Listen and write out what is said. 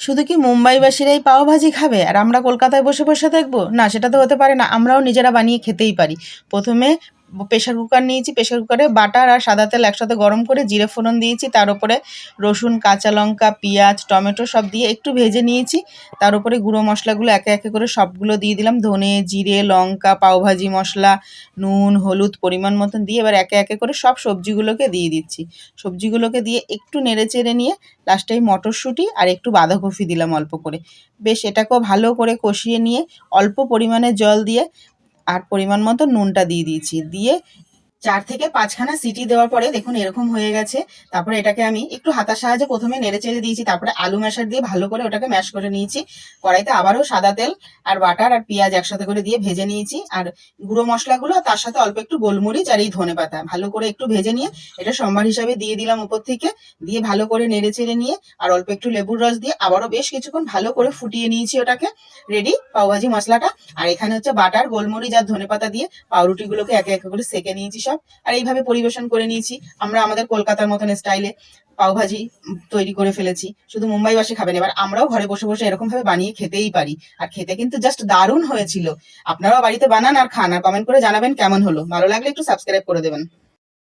শুধু কি মুম্বাইবাসীরাই পাও ভাজি খাবে আর আমরা কলকাতায় বসে বসে দেখব? না, সেটা তো হতে পারে না, আমরাও নিজেরা বানিয়ে খেতেই পারি। প্রথমে প্রেশার কুকার নিয়েছি, প্রেশার কুকারে বাটার আর সাদা তেল একসাথে গরম করে জিরে ফোড়ন দিয়েছি, তার উপরে রসুন, কাঁচা লঙ্কা, পেঁয়াজ, টমেটো সব দিয়ে একটু ভেজে নিয়েছি, তার উপরে গুঁড়ো মশলাগুলো একে একে করে সবগুলো দিয়ে দিলাম, ধনে, জিরে, লঙ্কা, পাওভাজি মশলা, নুন, হলুদ পরিমাণ মতন দিয়ে এবার একে একে করে সব সবজিগুলোকে দিয়ে দিচ্ছি। সবজিগুলোকে দিয়ে একটু নেড়ে চেড়ে নিয়ে লাস্টে মটরশুঁটি আর একটু বাঁধাকপি দিলাম অল্প করে। বেশ এটাকেও ভালো করে কষিয়ে নিয়ে অল্প পরিমাণে জল দিয়ে আর পরিমাণ মতো নুনটা দিয়ে দিয়েছি। দিয়ে চার থেকে পাঁচখানা সিটি দেওয়ার পরে দেখুন এরকম হয়ে গেছে। তারপরে এটাকে আমি একটু হাতার সাহায্যে প্রথমে নেড়ে চেড়ে দিয়েছি, তারপরে আলু ম্যাশার দিয়ে ভালো করে ওটাকে ম্যাশ করে নিয়েছি। কড়াইতে আবারও সাদা তেল আর বাটার আর পেঁয়াজ একসাথে করে দিয়ে ভেজে নিয়েছি। আর গুঁড়ো মশলাগুলো তার সাথে অল্প একটু গোলমরিচ আর এই ধনে পাতা ভালো করে একটু ভেজে নিয়ে এটা সম্বার হিসাবে দিয়ে দিলাম উপর থেকে। দিয়ে ভালো করে নেড়ে চেড়ে নিয়ে আর অল্প একটু লেবুর রস দিয়ে আবারও বেশ কিছুক্ষণ ভালো করে ফুটিয়ে নিয়েছি ওটাকে। রেডি? পাওভাজি মশলাটা? আর এখানে হচ্ছে বাটার, গোলমরিচ আর ধনেপাতা দিয়ে পাউরুটিগুলোকে একে একে করে সেকে নিয়েছি সব, আর এইভাবে পরিবেশন করে নিয়েছি। আমরা আমাদের কলকাতার মতন স্টাইলে পাওভাজি তৈরি করে ফেলেছি। শুধু মুম্বাইবাসী খাবেন। এবার আমরাও ঘরে বসে বসে এরকম ভাবে বানিয়ে খেতেই পারি। আর খেতে কিন্তু জাস্ট দারুণ হয়েছিল। আপনারাও বাড়িতে বানান আর খান, আর কমেন্ট করে জানাবেন কেমন হলো। ভালো লাগলে একটু সাবস্ক্রাইব করে দেবেন।